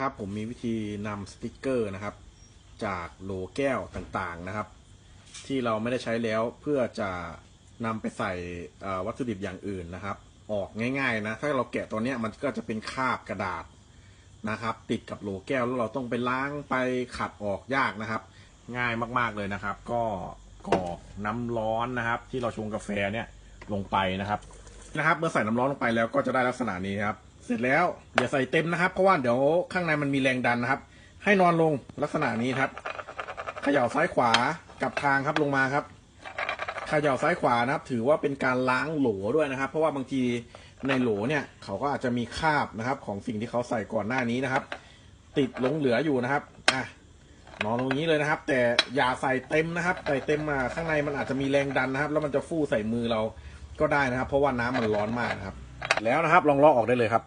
ครับผมมีวิธีนำสติกเกอร์นะครับ จากโหลแก้วต่างๆนะครับ ที่เราไม่ได้ใช้แล้วเพื่อจะนำไปใส่อวัตถุดิบอย่างอื่นนะครับ ออกง่ายๆนะถ้าเราแกะตัวนี้มันก็จะเป็นคราบกระดาษนะครับ ติดกับโหลแก้วแล้วเราต้องไปล้างไปขัดออกยากนะครับ ง่ายมากๆเลยนะครับ ก็กรอกน้ำร้อนนะครับ ที่เราชงกาแฟเนี่ยลงไปนะครับนะครับ เมื่อใส่น้ำร้อนลงไปแล้วก็จะได้ลักษณะนี้ครับ เสร็จแล้วอย่าใส่เต็มนะครับเพราะว่าเดี๋ยวข้างในมันมีแรงดันนะครับ ให้นอนลงลักษณะนี้ครับเขย่าซ้ายขวากับทางครับลงมาครับเขย่าซ้ายขวานะครับ ถือว่าเป็นการล้างโหลด้วยนะครับ เพราะว่าบางทีในโหลเนี่ยเขาก็อาจจะมีคราบนะครับ ของสิ่งที่เขาใส่ก่อนหน้านี้นะครับ ติดหลงเหลืออยู่นะครับอะนอนตรงนี้เลยนะครับ แต่อย่าใส่เต็มนะครับ ใส่เต็มมาข้างในมันอาจจะมีแรงดันนะครับ แล้วมันจะฟู่ใส่มือเราก็ได้นะครับ เพราะว่าน้ำมันร้อนมากนะครับ แล้วนะครับ ลองลอกออกได้เลยครับ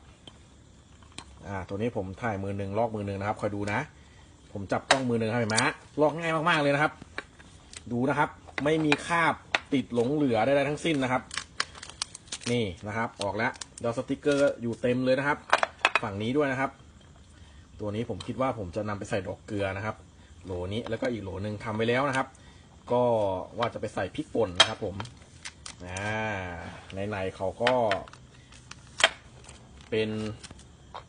อ่า ตัวนี้ผมถ่ายมือหนึ่งลอกมือหนึ่งนะครับ คอยดูนะ ผมจับกล้องมือหนึ่งครับเห็นไหมลอกง่ายมากๆเลยนะครับ ดูนะครับ ไม่มีคราบติดหลงเหลือใดๆทั้งสิ้นนะครับ นี่นะครับ ออกแล้วดาวสติกเกอร์อยู่เต็มเลยนะครับ ฝั่งนี้ด้วยนะครับ ตัวนี้ผมคิดว่าผมจะนำไปใส่ดอกเกลือนะครับ โหลนี้แล้วก็อีกโหลหนึ่งทำไว้แล้วนะครับ ก็ว่าจะไปใส่พริกป่นนะครับ ผมอ่าในในๆเขาก็ เป็น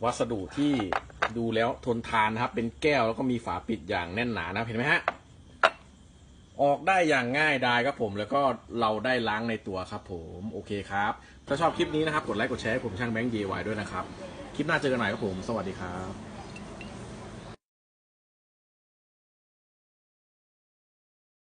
วัสดุที่ดูแล้วทนทานนะครับ เป็นแก้วแล้วก็มีฝาปิดอย่างแน่นหนานะเห็นไหมฮะออกได้อย่างง่ายดายครับผม แล้วก็เราได้ล้างในตัวครับผมโอเคครับ ถ้าชอบคลิปนี้นะครับ กดไลค์กดแชร์ให้ผมช่างแบงค์ DIY ด้วยนะครับ คลิปหน้าเจอกันใหม่ครับผม สวัสดีครับ